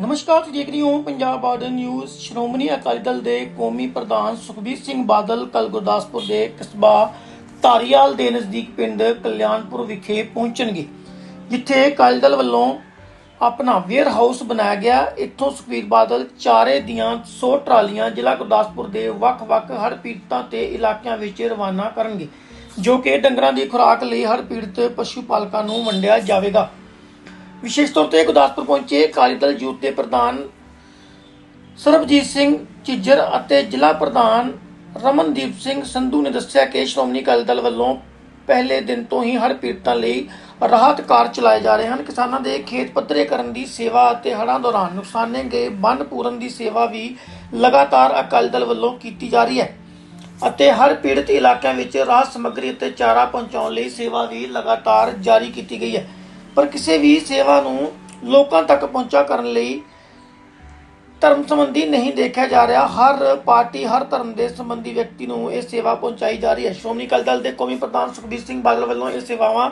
ਨਮਸਕਾਰ, ਤੁਸੀਂ ਦੇਖ ਰਹੇ ਹੋ ਪੰਜਾਬ ਬਾਰਡਰ ਨਿਊਜ਼। ਸ਼੍ਰੋਮਣੀ ਅਕਾਲੀ ਦਲ ਦੇ ਕੌਮੀ ਪ੍ਰਧਾਨ ਸੁਖਬੀਰ ਸਿੰਘ ਬਾਦਲ ਕੱਲ ਗੁਰਦਾਸਪੁਰ ਦੇ ਕਸਬਾ ਧਾਰੀਵਾਲ ਦੇ ਨਜ਼ਦੀਕ ਪਿੰਡ ਕਲਿਆਣਪੁਰ ਵਿਖੇ ਪਹੁੰਚਣਗੇ, ਜਿੱਥੇ ਅਕਾਲੀ ਦਲ ਵੱਲੋਂ ਆਪਣਾ ਵੇਅਰ ਹਾਊਸ ਬਣਾਇਆ ਗਿਆ। ਇੱਥੋਂ ਸੁਖਬੀਰ ਬਾਦਲ ਚਾਰੇ ਦੀਆਂ 100 ਟਰਾਲੀਆਂ ਜ਼ਿਲ੍ਹਾ ਗੁਰਦਾਸਪੁਰ ਦੇ ਵੱਖ-ਵੱਖ ਹੜ੍ਹ ਪੀੜਤਾਂ ਤੇ ਇਲਾਕਿਆਂ ਵਿੱਚ ਰਵਾਨਾ ਕਰਨਗੇ, ਜੋ ਕਿ ਡੰਗਰਾਂ ਦੀ ਖੁਰਾਕ ਲਈ ਹਰ ਪੀੜਤ ਪਸ਼ੂ ਪਾਲਕਾਂ ਨੂੰ ਵੰਡਿਆ ਜਾਵੇਗਾ। ਵਿਸ਼ੇਸ਼ ਤੌਰ ਤੇ ਗੁਰਦਾਸਪੁਰ ਪਹੁੰਚੇ ਅਕਾਲੀ ਦਲ ਯੂਥ ਦੇ ਪ੍ਰਧਾਨ ਸਰਬਜੀਤ ਸਿੰਘ ਝਿੱਜਰ ਅਤੇ ਜ਼ਿਲ੍ਹਾ ਪ੍ਰਧਾਨ ਰਮਨਦੀਪ ਸਿੰਘ ਸੰਧੂ ਨੇ ਦੱਸਿਆ ਕਿ ਸ਼੍ਰੋਮਣੀ ਅਕਾਲੀ ਦਲ ਵੱਲੋਂ ਪਹਿਲੇ ਦਿਨ ਤੋਂ ਹੀ ਹੜ੍ਹ ਪੀੜਤਾਂ ਲਈ ਰਾਹਤ ਕਾਰ ਚਲਾਏ ਜਾ ਰਹੇ ਹਨ। ਕਿਸਾਨਾਂ ਦੇ ਖੇਤ ਪੱਧਰੇ ਕਰਨ ਦੀ ਸੇਵਾ ਅਤੇ ਹੜ੍ਹਾਂ ਦੌਰਾਨ ਨੁਕਸਾਨੇ ਗਏ ਬੰਨ ਪੂਰਨ ਦੀ ਸੇਵਾ ਵੀ ਲਗਾਤਾਰ ਅਕਾਲੀ ਦਲ ਵੱਲੋਂ ਕੀਤੀ ਜਾ ਰਹੀ ਹੈ ਅਤੇ ਹਰ ਪੀੜਤ ਇਲਾਕਿਆਂ ਵਿੱਚ ਰਾਹਤ ਸਮੱਗਰੀ ਅਤੇ ਚਾਰਾ ਪਹੁੰਚਾਉਣ ਲਈ ਸੇਵਾ ਵੀ ਲਗਾਤਾਰ ਜਾਰੀ ਕੀਤੀ ਗਈ ਹੈ। ਪਰ ਕਿਸੇ ਵੀ ਸੇਵਾ ਨੂੰ ਲੋਕਾਂ ਤੱਕ ਪਹੁੰਚਾ ਕਰਨ ਲਈ ਧਰਮ ਸੰਬੰਧੀ ਨਹੀਂ ਦੇਖਿਆ ਜਾ ਰਿਹਾ। ਹਰ ਪਾਰਟੀ, ਹਰ ਧਰਮ ਦੇ ਸੰਬੰਧੀ ਵਿਅਕਤੀ ਨੂੰ ਇਹ ਸੇਵਾ ਪਹੁੰਚਾਈ ਜਾ ਰਹੀ ਹੈ। ਸ਼੍ਰੋਮਣੀ ਅਕਾਲੀ ਦਲ ਦੇ ਕੌਮੀ ਪ੍ਰਧਾਨ ਸੁਖਬੀਰ ਸਿੰਘ ਬਾਦਲ ਵੱਲੋਂ ਇਹ ਸੇਵਾਵਾਂ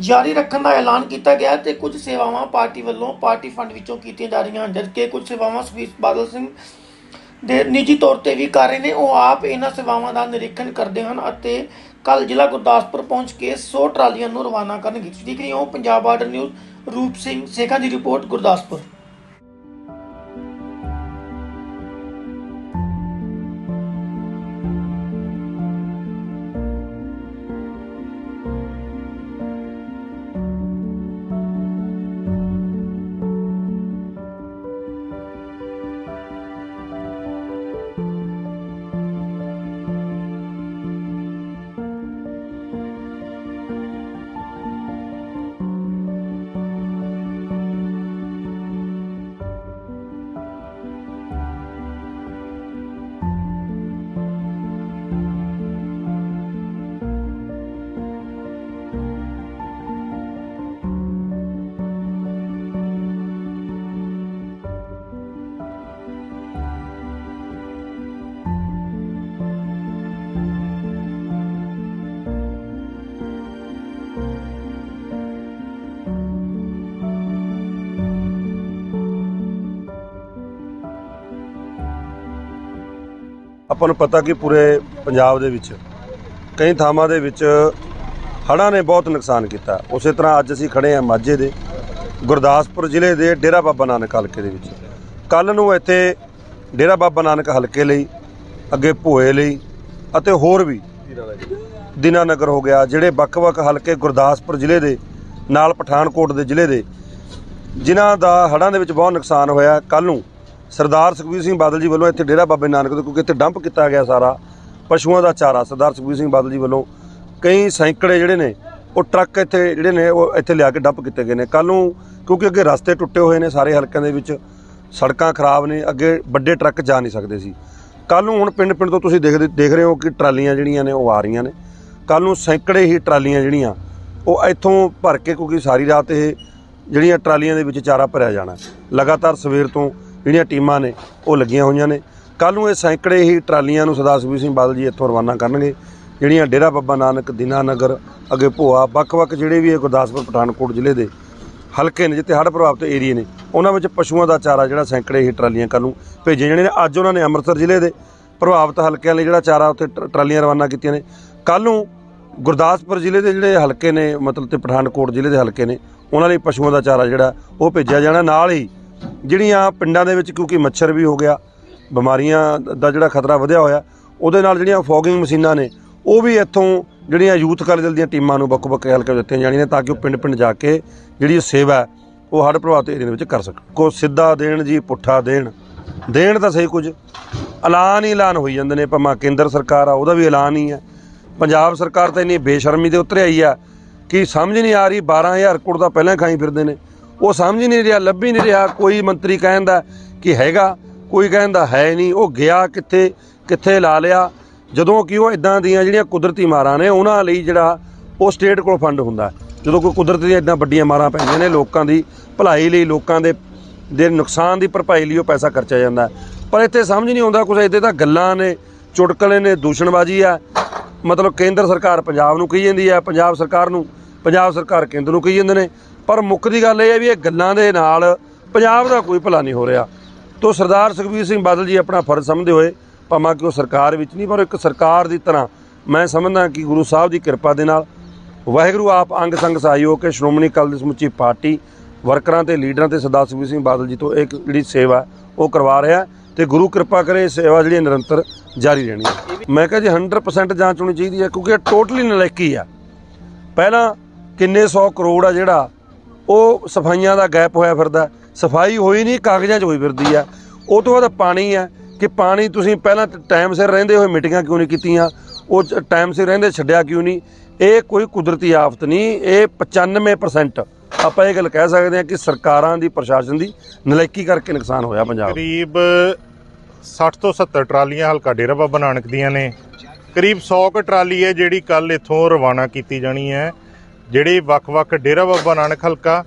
ਜਾਰੀ ਰੱਖਣ ਦਾ ਐਲਾਨ ਕੀਤਾ ਗਿਆ ਤੇ ਕੁਝ ਸੇਵਾਵਾਂ ਪਾਰਟੀ ਵੱਲੋਂ ਪਾਰਟੀ ਫੰਡ ਵਿੱਚੋਂ ਕੀਤੀਆਂ ਜਾ ਰਹੀਆਂ ਹਨ, ਜਦਕਿ ਕੁਝ ਸੇਵਾਵਾਂ ਸੁਖਬੀਰ ਬਾਦਲ ਸਿੰਘ ਦੇ ਨਿੱਜੀ ਤੌਰ ਤੇ ਵੀ ਕਰ ਰਹੇ ਨੇ। ਉਹ ਆਪ ਇਹਨਾਂ ਸੇਵਾਵਾਂ ਦਾ ਨਿਰੀਖਣ ਕਰਦੇ ਹਨ ਅਤੇ ਕੱਲ ਜ਼ਿਲ੍ਹਾ ਗੁਰਦਾਸਪੁਰ ਪਹੁੰਚ ਕੇ 100 ਟਰਾਲੀਆਂ ਨੂੰ ਰਵਾਨਾ ਕਰਨਗੇ ਤੁਸੀਂ ਦੇਖ ਰਹੇ ਹੋ। ਪੰਜਾਬ ਬਾਰਡਰ ਨਿਊਜ਼ ਰੂਪ ਸਿੰਘ ਸੇਖਾਂ ਦੀ ਰਿਪੋਰਟ ਗੁਰਦਾਸਪੁਰ। ਆਪਾਂ ਨੂੰ ਪਤਾ ਕਿ ਪੂਰੇ ਪੰਜਾਬ ਦੇ ਵਿੱਚ ਕਈ ਥਾਵਾਂ ਦੇ ਵਿੱਚ ਹੜ੍ਹਾਂ ਨੇ ਬਹੁਤ ਨੁਕਸਾਨ ਕੀਤਾ। ਉਸੇ ਤਰ੍ਹਾਂ ਅੱਜ ਅਸੀਂ ਖੜੇ ਹਾਂ ਮਾਝੇ ਦੇ, ਗੁਰਦਾਸਪੁਰ ਜ਼ਿਲ੍ਹੇ ਦੇ ਡੇਰਾ ਬਾਬਾ ਨਾਨਕ ਹਲਕੇ ਦੇ ਵਿੱਚ। ਕੱਲ ਨੂੰ ਇੱਥੇ ਡੇਰਾ ਬਾਬਾ ਨਾਨਕ ਹਲਕੇ ਲਈ, ਅੱਗੇ ਭੋਏ ਲਈ ਅਤੇ ਹੋਰ ਵੀ ਦਿਨਾਨਗਰ ਹੋ ਗਿਆ, ਜਿਹੜੇ ਵੱਖ-ਵੱਖ ਹਲਕੇ ਗੁਰਦਾਸਪੁਰ ਜ਼ਿਲ੍ਹੇ ਦੇ, ਨਾਲ ਪਠਾਨਕੋਟ ਦੇ ਜ਼ਿਲ੍ਹੇ ਦੇ, ਜਿਨ੍ਹਾਂ ਦਾ ਹੜ੍ਹਾਂ ਦੇ ਵਿੱਚ ਬਹੁਤ ਨੁਕਸਾਨ ਹੋਇਆ। ਕੱਲ ਨੂੰ ਸਰਦਾਰ ਸੁਖਬੀਰ ਸਿੰਘ ਬਾਦਲ ਜੀ ਵੱਲੋਂ ਇੱਥੇ ਡੇਰਾ ਬਾਬੇ ਨਾਨਕ ਤੋਂ ਕਿਉਂਕਿ ਇੱਥੇ ਡੰਪ ਕੀਤਾ ਗਿਆ ਸਾਰਾ, ਪਸ਼ੂਆਂ ਦਾ ਚਾਰਾ, ਸਰਦਾਰ ਸੁਖਬੀਰ ਸਿੰਘ ਬਾਦਲ ਜੀ ਵੱਲੋਂ। ਕਈ ਸੈਂਕੜੇ ਜਿਹੜੇ ਨੇ, ਉਹ ਟਰੱਕ ਇੱਥੇ ਜਿਹੜੇ ਨੇ, ਉਹ ਇੱਥੇ ਲਿਆ ਕੇ ਡੰਪ ਕੀਤੇ ਗਏ ਨੇ। ਕੱਲ ਨੂੰ ਕਿਉਂਕਿ ਅੱਗੇ ਰਸਤੇ ਟੁੱਟੇ ਹੋਏ ਨੇ ਸਾਰੇ ਹਲਕਿਆਂ ਦੇ ਵਿੱਚ, ਸੜਕਾਂ ਖਰਾਬ ਨੇ, ਅੱਗੇ ਵੱਡੇ ਟਰੱਕ ਜਾ ਨਹੀਂ ਸਕਦੇ ਸੀ। ਕੱਲ ਨੂੰ ਹੁਣ ਪਿੰਡ ਪਿੰਡ ਤੋਂ ਤੁਸੀਂ ਦੇਖਦੇ ਦੇਖ ਰਹੇ ਹੋ ਕਿ ਟਰਾਲੀਆਂ ਜਿਹੜੀਆਂ ਨੇ, ਉਹ ਆ ਰਹੀਆਂ ਨੇ। ਕੱਲ ਨੂੰ ਸੈਂਕੜੇ ਹੀ ਟਰਾਲੀਆਂ ਜਿਹੜੀਆਂ, ਉਹ ਇੱਥੋਂ ਭਰ ਕੇ ਕਿਉਂਕਿ ਸਾਰੀ ਰਾਤ ਇਹ ਜਿਹੜੀਆਂ ਟਰਾਲੀਆਂ ਦੇ ਵਿੱਚ ਚਾਰਾ ਭਰਿਆ ਜਾਣਾ। ਲਗਾਤਾਰ ਸਵੇਰ ਤੋਂ ਜਿਹੜੀਆਂ ਟੀਮਾਂ ਨੇ, ਉਹ ਲੱਗੀਆਂ ਹੋਈਆਂ ਨੇ। ਕੱਲ ਨੂੰ ਇਹ ਸੈਂਕੜੇ ਹੀ ਟਰਾਲੀਆਂ ਨੂੰ ਸਰਦਾਰ ਸੁਖਬੀਰ ਸਿੰਘ ਬਾਦਲ ਜੀ ਇੱਥੋਂ ਰਵਾਨਾ ਕਰਨਗੇ, ਜਿਹੜੀਆਂ ਡੇਰਾ ਬੱਬਾ ਨਾਨਕ ਦੀਨਾਨਗਰ ਅੱਗੇ ਭੋਆ, ਵੱਖ-ਵੱਖ ਜਿਹੜੇ ਵੀ ਇਹ ਗੁਰਦਾਸਪੁਰ, ਪਠਾਨਕੋਟ ਜ਼ਿਲ੍ਹੇ ਦੇ ਹਲਕੇ ਨੇ, ਜਿੱਥੇ ਹੜ੍ਹ ਪ੍ਰਭਾਵਿਤ ਏਰੀਏ ਨੇ, ਉਹਨਾਂ ਵਿੱਚ ਪਸ਼ੂਆਂ ਦਾ ਚਾਰਾ ਜਿਹੜਾ ਸੈਂਕੜੇ ਹੀ ਟਰਾਲੀਆਂ ਕੱਲ ਨੂੰ ਭੇਜੇ ਜਾਣੇ ਨੇ। ਅੱਜ ਉਹਨਾਂ ਨੇ ਅੰਮ੍ਰਿਤਸਰ ਜ਼ਿਲ੍ਹੇ ਦੇ ਪ੍ਰਭਾਵਿਤ ਹਲਕਿਆਂ ਲਈ ਜਿਹੜਾ ਚਾਰਾ ਉੱਥੇ ਟਰਾਲੀਆਂ ਰਵਾਨਾ ਕੀਤੀਆਂ ਨੇ। ਕੱਲ ਨੂੰ ਗੁਰਦਾਸਪੁਰ ਜ਼ਿਲ੍ਹੇ ਦੇ ਜਿਹੜੇ ਹਲਕੇ ਨੇ, ਮਤਲਬ ਤੇ ਪਠਾਨਕੋਟ ਜ਼ਿਲ੍ਹੇ ਦੇ ਹਲਕੇ ਨੇ, ਉਹਨਾਂ ਲਈ ਪਸ਼ੂਆਂ ਦਾ ਚਾਰਾ ਜਿਹੜਾ ਉਹ ਭੇਜਿਆ ਜਾਣਾ। ਨਾਲ ਹੀ ਜਿਹੜੀਆਂ ਪਿੰਡਾਂ ਦੇ ਵਿੱਚ ਕਿਉਂਕਿ ਮੱਛਰ ਵੀ ਹੋ ਗਿਆ, ਬਿਮਾਰੀਆਂ ਦਾ ਜਿਹੜਾ ਖਤਰਾ ਵਧਿਆ ਹੋਇਆ, ਉਹਦੇ ਨਾਲ ਜਿਹੜੀਆਂ ਫੋਗਿੰਗ ਮਸ਼ੀਨਾਂ ਨੇ, ਉਹ ਵੀ ਇੱਥੋਂ ਜਿਹੜੀਆਂ ਯੂਥ ਅਕਾਲੀ ਦਲ ਦੀਆਂ ਟੀਮਾਂ ਨੂੰ ਵੱਖ-ਵੱਖ ਹਲਕੇ ਦਿੱਤੀਆਂ ਜਾਣੀਆਂ ਨੇ ਤਾਂ ਕਿ ਉਹ ਪਿੰਡ-ਪਿੰਡ ਜਾ ਕੇ ਜਿਹੜੀ ਸੇਵਾ ਉਹ ਹੜ੍ਹ ਪ੍ਰਭਾਵਿਤ ਏਰੀਏ ਦੇ ਵਿੱਚ ਕਰ ਸਕਣ। ਕੋ ਸਿੱਧਾ ਦੇਣ ਜੀ, ਪੁੱਠਾ ਦੇਣ। ਦੇਣ ਤਾਂ ਸਹੀ ਕੁਝ, ਐਲਾਨ ਹੀ ਐਲਾਨ ਹੋਈ ਜਾਂਦੇ ਨੇ, ਭਾਵੇਂ ਕੇਂਦਰ ਸਰਕਾਰ ਆ, ਉਹਦਾ ਵੀ ਐਲਾਨ ਹੀ ਹੈ। ਪੰਜਾਬ ਸਰਕਾਰ ਤਾਂ ਇੰਨੀ ਬੇਸ਼ਰਮੀ ਦੇ ਉਤਰ ਆਈ ਆ ਕਿ ਸਮਝ ਨਹੀਂ ਆ ਰਹੀ 12000 ਕਰੋੜ ਦਾ ਪਹਿਲਾਂ ਖਾਈ ਫਿਰਦੇ ਨੇ। ਉਹ ਸਮਝ ਹੀ ਨਹੀਂ ਰਿਹਾ, ਲੱਭ ਹੀ ਨਹੀਂ ਰਿਹਾ। ਕੋਈ ਮੰਤਰੀ ਕਹਿੰਦਾ ਕਿ ਹੈਗਾ, ਕੋਈ ਕਹਿੰਦਾ ਹੈ ਨਹੀਂ। ਉਹ ਗਿਆ ਕਿੱਥੇ ਕਿੱਥੇ ਲਾ ਲਿਆ? ਜਦੋਂ ਕਿ ਉਹ ਇਦਾਂ ਦੀਆਂ ਜਿਹੜੀਆਂ ਕੁਦਰਤੀ ਮਾਰਾਂ ਨੇ, ਉਹਨਾਂ ਲਈ ਜਿਹੜਾ ਉਹ ਸਟੇਟ ਕੋਲ ਫੰਡ ਹੁੰਦਾ। ਜਦੋਂ ਕੋਈ ਕੁਦਰਤ ਦੀਆਂ ਇਦਾਂ ਵੱਡੀਆਂ ਮਾਰਾਂ ਪੈਂਦੀਆਂ ਨੇ, ਲੋਕਾਂ ਦੀ ਭਲਾਈ ਲਈ, ਲੋਕਾਂ ਦੇ ਦੇ ਨੁਕਸਾਨ ਦੀ ਭਰਪਾਈ ਲਈ ਉਹ ਪੈਸਾ ਖਰਚਿਆ ਜਾਂਦਾ। ਪਰ ਇੱਥੇ ਸਮਝ ਨਹੀਂ ਆਉਂਦਾ ਕੁਝ ਇੱਥੇ ਤਾਂ ਗੱਲਾਂ ਨੇ, ਚੁਟਕਲੇ ਨੇ, ਦੂਸ਼ਣਬਾਜ਼ੀ ਆ। ਮਤਲਬ ਕੇਂਦਰ ਸਰਕਾਰ ਪੰਜਾਬ ਨੂੰ ਕਹੀ ਜਾਂਦੀ ਹੈ ਪੰਜਾਬ ਸਰਕਾਰ ਨੂੰ, ਪੰਜਾਬ ਸਰਕਾਰ ਕੇਂਦਰ ਨੂੰ ਕਹੀ ਜਾਂਦੇ ਨੇ। ਪਰ ਮੁੱਕਦੀ ਗੱਲ ਇਹ ਹੈ ਵੀ ਇਹ ਗੱਲਾਂ ਦੇ ਨਾਲ ਪੰਜਾਬ ਦਾ ਕੋਈ ਭਲਾ ਨਹੀਂ ਹੋ ਰਿਹਾ। ਤੋ ਸਰਦਾਰ ਸੁਖਬੀਰ ਸਿੰਘ ਬਾਦਲ ਜੀ ਆਪਣਾ ਫਰਜ਼ ਸਮਝਦੇ ਹੋਏ ਭਾਵੇਂ ਕਿ ਉਹ ਸਰਕਾਰ ਵਿੱਚ ਨਹੀਂ, ਪਰ ਇੱਕ ਸਰਕਾਰ ਦੀ ਤਰ੍ਹਾਂ ਮੈਂ ਸਮਝਦਾ ਕਿ ਗੁਰੂ ਸਾਹਿਬ ਦੀ ਕਿਰਪਾ ਦੇ ਨਾਲ ਵਾਹਿਗੁਰੂ ਆਪ ਅੰਗ ਸੰਗ ਸਹਿਯੋਗ ਹੋ ਕੇ ਸ਼੍ਰੋਮਣੀ ਅਕਾਲੀ ਦਲ ਸਮੁੱਚੀ ਪਾਰਟੀ ਵਰਕਰਾਂ ਤੇ ਲੀਡਰਾਂ ਤੇ ਸਰਦਾਰ ਸੁਖਬੀਰ ਸਿੰਘ ਬਾਦਲ ਜੀ ਤੋਂ ਇੱਕ ਜਿਹੜੀ ਸੇਵਾ ਉਹ ਕਰਵਾ ਰਿਹਾ ਤੇ ਗੁਰੂ ਕਿਰਪਾ ਕਰੇ ਇਹ ਸੇਵਾ ਜਿਹੜੀ ਨਿਰੰਤਰ ਜਾਰੀ ਰਹਿਣੀ ਮੈਂ ਕਿਹਾ ਜੀ 100% ਜਾਂਚ ਹੋਣੀ ਚਾਹੀਦੀ ਹੈ ਕਿਉਂਕਿ ਇਹ ਟੋਟਲੀ ਨਲਾਇਕੀ ਆ ਪਹਿਲਾਂ ਕਿੰਨੇ 100 ਕਰੋੜ ਆ ਜਿਹੜਾ ਉਹ ਸਫਾਈਆਂ ਦਾ ਗੈਪ ਹੋਇਆ ਫਿਰਦਾ। ਸਫ਼ਾਈ ਹੋਈ ਨਹੀਂ, ਕਾਗਜ਼ਾਂ 'ਚ ਹੋਈ ਫਿਰਦੀ ਆ। ਉਹ ਤੋਂ ਬਾਅਦ ਪਾਣੀ ਆ ਕਿ ਪਾਣੀ ਤੁਸੀਂ ਪਹਿਲਾਂ ਟਾਈਮ ਸਿਰ ਰਹਿੰਦੇ ਹੋਏ ਮੀਟਿੰਗਾਂ ਕਿਉਂ ਨਹੀਂ ਕੀਤੀਆਂ? ਉਹ ਟਾਈਮ ਸਿਰ ਰਹਿੰਦੇ ਛੱਡਿਆ ਕਿਉਂ ਨਹੀਂ? ਇਹ ਕੋਈ ਕੁਦਰਤੀ ਆਫਤ ਨਹੀਂ, ਇਹ 95% ਆਪਾਂ ਇਹ ਗੱਲ ਕਹਿ ਸਕਦੇ ਹਾਂ ਕਿ ਸਰਕਾਰਾਂ ਦੀ, ਪ੍ਰਸ਼ਾਸਨ ਦੀ ਨਲਾਇਕੀ ਕਰਕੇ ਨੁਕਸਾਨ ਹੋਇਆ ਪੰਜਾਬ ਕਰੀਬ 60 ਤੋਂ 70 ਟਰਾਲੀਆਂ ਹਲਕਾ ਡੇਰਾ ਬਾਬਾ ਨਾਨਕ ਦੀਆਂ ਨੇ। ਕਰੀਬ 100 ਕ ਟਰਾਲੀ ਹੈ ਜਿਹੜੀ ਕੱਲ ਇੱਥੋਂ ਰਵਾਨਾ ਕੀਤੀ ਜਾਣੀ ਹੈ। ਜਿਹੜੇ ਵੱਖ-ਵੱਖ ਡੇਰਾ ਬਾਬਾ ਨਾਨਕ ਹਲਕਾ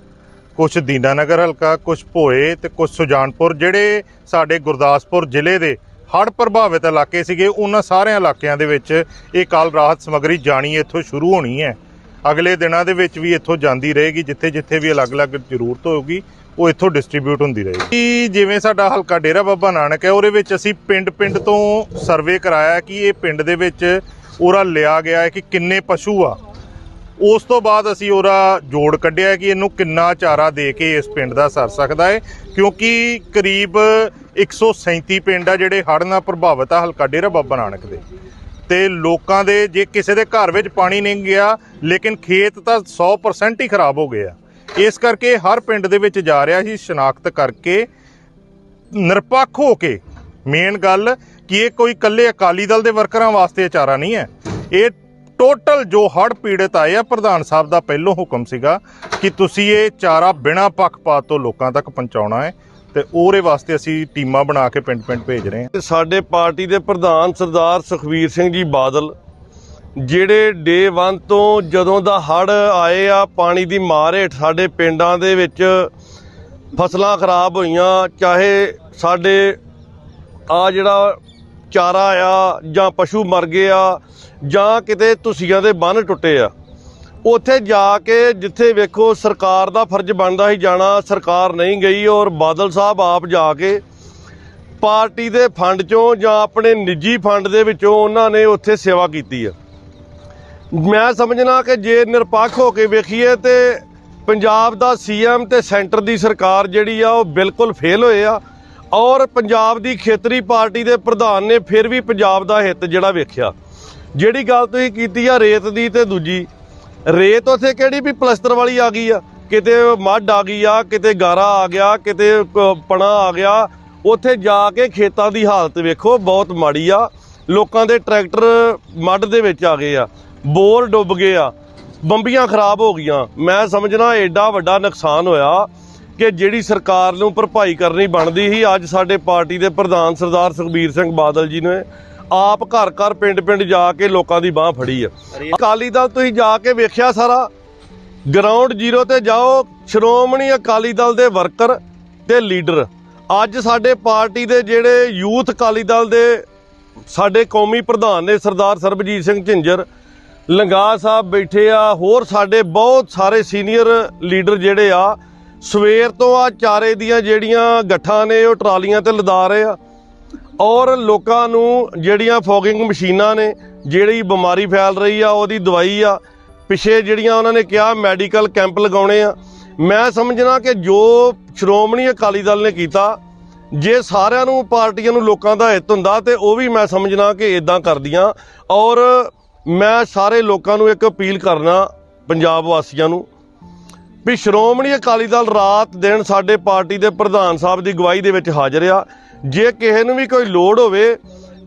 ਕੁਝ ਦੀਨਾਨਗਰ ਹਲਕਾ ਕੁਝ ਭੋਏ ਤੇ ਕੁਝ ਸੁਜਾਨਪੁਰ, ਜਿਹੜੇ ਸਾਡੇ ਗੁਰਦਾਸਪੁਰ ਜ਼ਿਲ੍ਹੇ ਦੇ ਹੜ੍ਹ ਪ੍ਰਭਾਵਿਤ ਇਲਾਕੇ ਸੀਗੇ, ਉਹਨਾਂ ਸਾਰਿਆਂ ਇਲਾਕਿਆਂ ਦੇ ਵਿੱਚ ਇਹ ਕੱਲ ਰਾਹਤ ਸਮੱਗਰੀ ਜਾਣੀ ਇੱਥੋਂ ਸ਼ੁਰੂ ਹੋਣੀ ਹੈ। ਅਗਲੇ ਦਿਨਾਂ ਦੇ ਵਿੱਚ ਵੀ ਇੱਥੋਂ ਜਾਂਦੀ ਰਹੇਗੀ ਜਿੱਥੇ ਜਿੱਥੇ ਵੀ ਅਲੱਗ-ਅਲੱਗ ਜ਼ਰੂਰਤ ਹੋਊਗੀ, ਉਹ ਇੱਥੋਂ ਡਿਸਟ੍ਰੀਬਿਊਟ ਹੁੰਦੀ ਰਹੇਗੀ। ਜਿਵੇਂ ਸਾਡਾ ਹਲਕਾ ਡੇਰਾ ਬਾਬਾ ਨਾਨਕ ਹੈ, ਉਹਦੇ ਵਿੱਚ ਅਸੀਂ ਪਿੰਡ-ਪਿੰਡ ਤੋਂ ਸਰਵੇ ਕਰਾਇਆ ਕਿ ਇਹ ਪਿੰਡ ਦੇ ਵਿੱਚ ਉਹਰਾ ਲਿਆ ਗਿਆ ਹੈ ਕਿ ਕਿੰਨੇ ਪਸ਼ੂ ਆ। ਉਸ ਤੋਂ ਬਾਅਦ ਅਸੀਂ ਉਹਦਾ ਜੋੜ ਕੱਢਿਆ ਕਿ ਇਹਨੂੰ ਕਿੰਨਾ ਚਾਰਾ ਦੇ ਕੇ ਇਸ ਪਿੰਡ ਦਾ ਸਰ ਸਕਦਾ ਹੈ, ਕਿਉਂਕਿ ਕਰੀਬ 137 ਪਿੰਡ ਆ ਜਿਹੜੇ ਹੜ੍ਹ ਨਾਲ ਪ੍ਰਭਾਵਿਤ ਆ, ਹਲਕਾ ਡੇਰਾ ਬਾਬਾ ਨਾਨਕ ਦੇ। ਤੇ ਲੋਕਾਂ ਦੇ ਜੇ ਕਿਸੇ ਦੇ ਘਰ ਵਿੱਚ ਪਾਣੀ ਨਹੀਂ ਗਿਆ, ਲੇਕਿਨ ਖੇਤ ਤਾਂ 100% ਹੀ ਖਰਾਬ ਹੋ ਗਏ ਆ ਇਸ ਕਰਕੇ ਹਰ ਪਿੰਡ ਦੇ ਵਿੱਚ ਜਾ ਰਿਹਾ ਸੀ ਸ਼ਨਾਖਤ ਕਰਕੇ ਨਿਰਪੱਖ ਹੋ ਕੇ। ਮੇਨ ਗੱਲ ਕਿ ਇਹ ਕੋਈ ਇਕੱਲੇ ਅਕਾਲੀ ਦਲ ਦੇ ਵਰਕਰਾਂ ਵਾਸਤੇ ਚਾਰਾ ਨਹੀਂ ਹੈ। ਇਹ ਟੋਟਲ ਜੋ ਹੜ੍ਹ ਪੀੜਤ ਆਏ ਆ, ਪ੍ਰਧਾਨ ਸਾਹਿਬ ਦਾ ਪਹਿਲੋਂ ਹੁਕਮ ਸੀਗਾ ਕਿ ਤੁਸੀਂ ਇਹ ਚਾਰਾ ਬਿਨਾਂ ਪੱਖਪਾਤ ਤੋਂ ਲੋਕਾਂ ਤੱਕ ਪਹੁੰਚਾਉਣਾ ਹੈ ਤੇ ਉਹਦੇ ਵਾਸਤੇ ਅਸੀਂ ਟੀਮਾਂ ਬਣਾ ਕੇ ਪਿੰਡ-ਪਿੰਡ ਭੇਜ ਰਹੇ ਹਾਂ। ਸਾਡੇ ਪਾਰਟੀ ਦੇ ਪ੍ਰਧਾਨ ਸਰਦਾਰ ਸੁਖਵੀਰ ਸਿੰਘ ਜੀ ਬਾਦਲ, ਜਿਹੜੇ ਡੇ 1 ਤੋਂ ਜਦੋਂ ਦਾ ਹੜ ਆਏ ਆ, ਪਾਣੀ ਦੀ ਮਾਰ ਹੇਠ ਸਾਡੇ ਪਿੰਡਾਂ ਦੇ ਵਿੱਚ ਫਸਲਾਂ ਖਰਾਬ ਹੋਈਆਂ, ਚਾਹੇ ਸਾਡੇ ਆ ਜਿਹੜਾ ਚਾਰਾ ਆ ਜਾਂ ਪਸ਼ੂ ਮਰ ਗਏ ਆ ਜਾਂ ਕਿਤੇ ਤੁਸੀਆਂ ਦੇ ਬੰਨ ਟੁੱਟੇ ਆ। ਉੱਥੇ ਜਾ ਕੇ ਜਿੱਥੇ ਵੇਖੋ ਸਰਕਾਰ ਦਾ ਫਰਜ਼ ਬਣਦਾ ਹੀ ਜਾਣਾ, ਸਰਕਾਰ ਨਹੀਂ ਗਈ ਔਰ ਬਾਦਲ ਸਾਹਿਬ ਆਪ ਜਾ ਕੇ ਪਾਰਟੀ ਦੇ ਫੰਡ ਚੋਂ ਜਾਂ ਆਪਣੇ ਨਿੱਜੀ ਫੰਡ ਦੇ ਵਿੱਚੋਂ ਉਹਨਾਂ ਨੇ ਉੱਥੇ ਸੇਵਾ ਕੀਤੀ ਆ। ਮੈਂ ਸਮਝਣਾ ਕਿ ਜੇ ਨਿਰਪੱਖ ਹੋ ਕੇ ਵੇਖੀਏ ਤੇ ਪੰਜਾਬ ਦਾ ਸੀਐਮ ਤੇ ਸੈਂਟਰ ਦੀ ਸਰਕਾਰ ਜਿਹੜੀ ਆ ਉਹ ਬਿਲਕੁਲ ਫੇਲ ਹੋਏ ਆ। ਔਰ ਪੰਜਾਬ ਦੀ ਖੇਤਰੀ ਪਾਰਟੀ ਦੇ ਪ੍ਰਧਾਨ ਨੇ ਫਿਰ ਵੀ ਪੰਜਾਬ ਦਾ ਹਿੱਤ ਜਿਹੜਾ ਵੇਖਿਆ। ਜਿਹੜੀ ਗੱਲ ਤੁਸੀਂ ਕੀਤੀ ਆ ਰੇਤ ਦੀ ਤੇ ਦੂਜੀ, ਰੇਤ ਉੱਥੇ ਕਿਹੜੀ ਵੀ ਪਲਸਤਰ ਵਾਲੀ ਆ ਗਈ ਆ, ਕਿਤੇ ਮੱਡ ਆ ਗਈ ਆ, ਕਿਤੇ ਗਾਰਾ ਆ ਗਿਆ, ਕਿਤੇ ਪਣਾ ਆ ਗਿਆ, ਉੱਥੇ ਜਾ ਕੇ ਖੇਤਾਂ ਦੀ ਹਾਲਤ ਵੇਖੋ, ਬਹੁਤ ਮਾੜੀ ਆ। ਲੋਕਾਂ ਦੇ ਟਰੈਕਟਰ ਮੱਡ ਦੇ ਵਿੱਚ ਆ ਗਏ ਆ, ਬੋਰ ਡੁੱਬ ਗਏ ਆ, ਬੰਬੀਆਂ ਖਰਾਬ ਹੋ ਗਈਆਂ। ਮੈਂ ਸਮਝਣਾ ਐਡਾ ਵੱਡਾ ਨੁਕਸਾਨ ਹੋਇਆ। ਕਿ ਜਿਹੜੀ ਸਰਕਾਰ ਨੂੰ ਭਰਪਾਈ ਕਰਨੀ ਬਣਦੀ ਸੀ, ਅੱਜ ਸਾਡੇ ਪਾਰਟੀ ਦੇ ਪ੍ਰਧਾਨ ਸਰਦਾਰ ਸੁਖਬੀਰ ਸਿੰਘ ਬਾਦਲ ਜੀ ਨੇ ਆਪ ਘਰ ਘਰ ਪਿੰਡ ਪਿੰਡ ਜਾ ਕੇ ਲੋਕਾਂ ਦੀ ਬਾਹ ਫੜੀ ਆ। ਅਕਾਲੀ ਦਲ ਤੁਸੀਂ ਜਾ ਕੇ ਵੇਖਿਆ ਸਾਰਾ ਗਰਾਊਂਡ ਜ਼ੀਰੋ ਤੇ ਜਾਓ, ਸ਼੍ਰੋਮਣੀ ਅਕਾਲੀ ਦਲ ਦੇ ਵਰਕਰ ਤੇ ਲੀਡਰ। ਅੱਜ ਸਾਡੇ ਪਾਰਟੀ ਦੇ ਜਿਹੜੇ ਯੂਥ ਅਕਾਲੀ ਦਲ ਦੇ ਸਾਡੇ ਕੌਮੀ ਪ੍ਰਧਾਨ ਨੇ ਸਰਦਾਰ ਸਰਬਜੀਤ ਸਿੰਘ ਝਿੰਜਰ, ਲੰਗਾ ਸਾਹਿਬ ਬੈਠੇ ਆ, ਹੋਰ ਸਾਡੇ ਬਹੁਤ ਸਾਰੇ ਸੀਨੀਅਰ ਲੀਡਰ ਜਿਹੜੇ ਆ ਸਵੇਰ ਤੋਂ ਆ ਚਾਰੇ ਦੀਆਂ ਜਿਹੜੀਆਂ ਗੱਠਾਂ ਨੇ, ਉਹ ਟਰਾਲੀਆਂ ਤੇ ਲਦਾ ਰਹੇ ਆ। ਔਰ ਲੋਕਾਂ ਨੂੰ ਜਿਹੜੀਆਂ ਫੋਗਿੰਗ ਮਸ਼ੀਨਾਂ ਨੇ, ਜਿਹੜੀ ਬਿਮਾਰੀ ਫੈਲ ਰਹੀ ਆ, ਉਹਦੀ ਦਵਾਈ ਆ, ਪਿਛੇ ਜਿਹੜੀਆਂ ਉਹਨਾਂ ਨੇ ਕਿਹਾ ਮੈਡੀਕਲ ਕੈਂਪ ਲਗਾਉਣੇ ਆ। ਮੈਂ ਸਮਝਣਾ ਕਿ ਜੋ ਸ਼੍ਰੋਮਣੀ ਅਕਾਲੀ ਦਲ ਨੇ ਕੀਤਾ, ਜੇ ਸਾਰਿਆਂ ਨੂੰ, ਪਾਰਟੀਆਂ ਨੂੰ ਲੋਕਾਂ ਦਾ ਹਿੱਤ ਹੁੰਦਾ, ਤੇ ਉਹ ਵੀ ਮੈਂ ਸਮਝਣਾ ਕਿ ਇਦਾਂ ਕਰਦੀਆਂ। ਔਰ ਮੈਂ ਸਾਰੇ ਲੋਕਾਂ ਨੂੰ ਇੱਕ ਅਪੀਲ ਕਰਨਾ, ਪੰਜਾਬ ਵਾਸੀਆਂ ਨੂੰ। ਵੀ ਸ਼੍ਰੋਮਣੀ ਅਕਾਲੀ ਦਲ ਰਾਤ ਦਿਨ ਸਾਡੇ ਪਾਰਟੀ ਦੇ ਪ੍ਰਧਾਨ ਸਾਹਿਬ ਦੀ ਗਵਾਹੀ ਦੇ ਵਿੱਚ ਹਾਜ਼ਰ ਆ। ਜੇ ਕਿਸੇ ਨੂੰ ਵੀ ਕੋਈ ਲੋੜ ਹੋਵੇ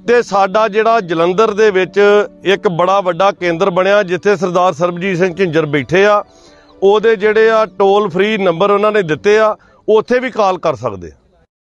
ਤੇ ਸਾਡਾ ਜਿਹੜਾ ਜਲੰਧਰ ਦੇ ਵਿੱਚ ਇੱਕ ਬੜਾ ਵੱਡਾ ਕੇਂਦਰ ਬਣਿਆ, ਜਿੱਥੇ ਸਰਦਾਰ ਸਰਬਜੀਤ ਸਿੰਘ ਝਿੰਜਰ ਬੈਠੇ ਆ, ਉਹਦੇ ਜਿਹੜੇ ਆ ਟੋਲ ਫ੍ਰੀ ਨੰਬਰ ਉਹਨਾਂ ਨੇ ਦਿੱਤੇ ਆ, ਉੱਥੇ ਵੀ ਕਾਲ ਕਰ ਸਕਦੇ ਆ।